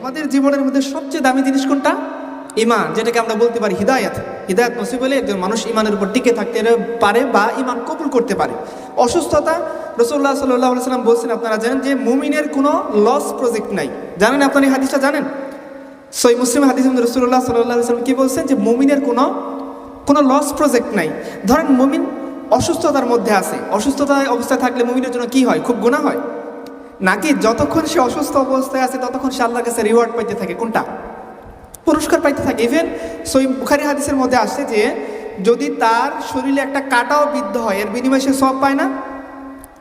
আমাদের জীবনের মধ্যে সবচেয়ে দামি জিনিস কোনটা? ইমান যেটাকে আমরা বলতে পারি হিদায়ত। হিদায়ত নসিব হলে একজন মানুষ ইমানের উপর টিকে থাকতে পারে বা ইমান কবুল করতে পারে। অসুস্থতা রসুল্লাহ সাল্লাহ সাল্লাম বলছেন, আপনারা জানেন যে মুমিনের কোনো লস প্রজেক্ট নাই। জানেন আপনার এই হাদিসটা জানেন? সই মুসলিম হাদিস রসুল্লাহ সাল্লাহ সাল্লাম কি বলছেন যে মুমিনের কোনো কোনো লস প্রজেক্ট নাই। ধরেন মুমিন অসুস্থতার মধ্যে আছে। অসুস্থতায় অবস্থায় থাকলে মুমিনের জন্য কি হয়? খুব গুণা হয়। নাকি যতক্ষণ সে অসুস্থ অবস্থায় আছে, ততক্ষণ সে আল্লাহর কাছে রিওয়ার্ড পাইতে থাকে? কোনটা? পুরস্কার পাইতে থাকে। ইভেন সই বুখারি হাদিসের মধ্যে আসছে যে, যদি তার শরীরে একটা কাটাও বিদ্ধ হয়, এর বিনিময়ে সে সব পায় না?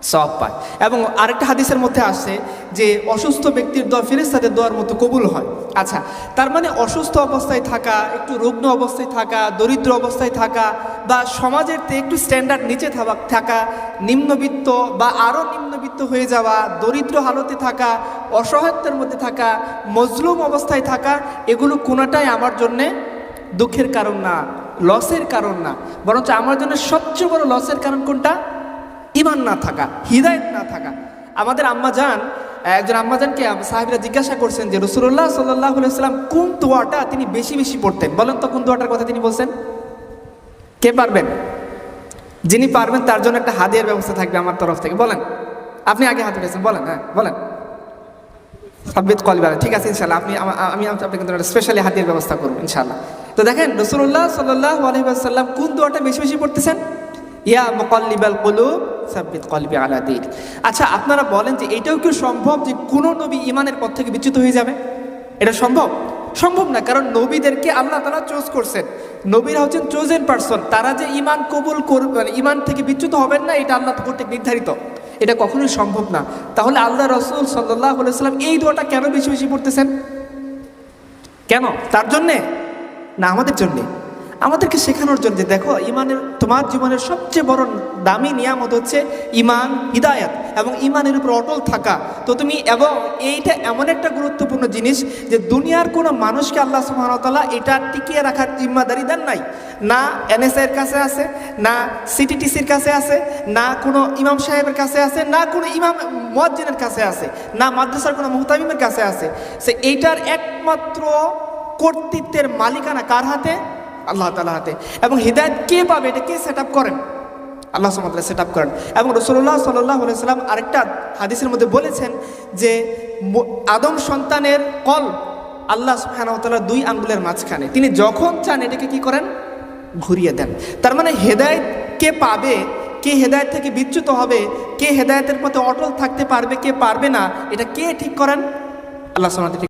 সব পায়। এবং আরেকটা হাদিসের মধ্যে আসছে যে, অসুস্থ ব্যক্তির দোয়া ফেরেস্তাদের দোয়ার মতো কবুল হয়। আচ্ছা তার মানে অসুস্থ অবস্থায় থাকা, একটু রুগ্ন অবস্থায় থাকা, দরিদ্র অবস্থায় থাকা বা সমাজের একটু স্ট্যান্ডার্ড নিচে থাকা- থাকা, নিম্নবিত্ত বা আরও নিম্নবিত্ত হয়ে যাওয়া, দরিদ্র হালতে থাকা, অসহায়ত্বের মধ্যে থাকা, মজলুম অবস্থায় থাকা, এগুলো কোনোটাই আমার জন্যে দুঃখের কারণ না লসের কারণ না। বরঞ্চ আমার জন্য সবচেয়ে বড় লসের কারণ কোনটা? ইমান না থাকা, হৃদায়ত না থাকা। আমাদের আম্মা যান একজন আম্মা জানকে সাহেবরা জিজ্ঞাসা করছেন যে রসুল্লাহ সাল্লাহ সাল্লাম কোন দোয়াটা তিনি বেশি বেশি পড়তেন? বলেন তো কোন দোয়াটার কথা তিনি বলছেন? কে পারবেন? যিনি পারবেন, তার জন্য একটা হাদিয়ার ব্যবস্থা থাকবে আমার তরফ থেকে। বলেন। আপনি আগে হাত উঠেছেন বলেন হ্যাঁ বলেন। সাব্বিত কলবার ঠিক আছে ইনশাল্লাহ আপনি আমি আপনাকে কিন্তু স্পেশালি হাতের ব্যবস্থা করব ইনশাল্লাহ তো দেখেন রসুল্লাহ সাল্লাহ আলহিবাসাল্লাম কোন দোয়াটা বেশি বেশি পড়তেছেন? ইয়া মোকাল্লিবাল কলুব, সাব্বিত কলবি আলা দিন। আচ্ছা আপনারা বলেন যে এটাও কি সম্ভব যে কোনো নবী ইমানের পথ থেকে বিচ্যুত হয়ে যাবে? এটা সম্ভব? সম্ভব না, কারণ নবীদেরকে আল্লাহ তারা চোজ করছেন। নবীরা হচ্ছেন চোজেন পার্সন তারা যে ইমান কবুল করবে মানে ইমান থেকে বিচ্যুত হবেন না, এটা আল্লাহ কর্তৃক নির্ধারিত। এটা কখনোই সম্ভব না। তাহলে আল্লাহ রসুল সাল্লাহ সাল্লাম এই দোয়াটা কেন বেশি বেশি পড়তেছেন? কেন? তার জন্যে? না, আমাদের জন্যে। আমাদেরকে শেখানোর জন্য দেখো, ইমানের, তোমার জীবনের সবচেয়ে বড় দামি নিয়ামত হচ্ছে ইমান, হিদায়াত এবং ইমানের উপর অটল থাকা। তো তুমি এবং এইটা এমন একটা গুরুত্বপূর্ণ জিনিস যে দুনিয়ার কোনো মানুষকে আল্লাহ সুহামতাল্লাহ এটা টিকিয়ে রাখার জিম্মাদারি দেন নাই। না এনএসআইয়ের কাছে আছে, না সিটিটিসির কাছে আছে, না কোনো ইমাম সাহেবের কাছে আছে, না কোনো ইমাম মুয়াজ্জিনের কাছে আছে, না মাদ্রাসার কোনো মুহতামিমের কাছে আছে। সে এইটার একমাত্র কর্তৃত্বের মালিকানা কার হাতে? আল্লাহ তালা হাতে। এবং হৃদায়ত কে পাবে? এটা কে সেট আপ করেন? আল্লাহ সুমাতাল্লাহ সেট আপ করেন। এবং রসুল্লাহ সাল্লাহ সাল্লাম আরেকটা হাদিসের মধ্যে বলেছেন যে আদম সন্তানের কল আল্লাহ সুহানতাল্লাহ দুই আঙ্গুলের মাঝখানে। তিনি যখন চান এটাকে কি করেন? ঘুরিয়ে দেন। তার মানে হেদায়ত কে পাবে? কে হেদায়ত থেকে বিচ্যুত হবে? কে হেদায়তের পথে অটল থাকতে পারবে? কে পারবে না? এটা কে ঠিক করেন? আল্লাহ সুমাত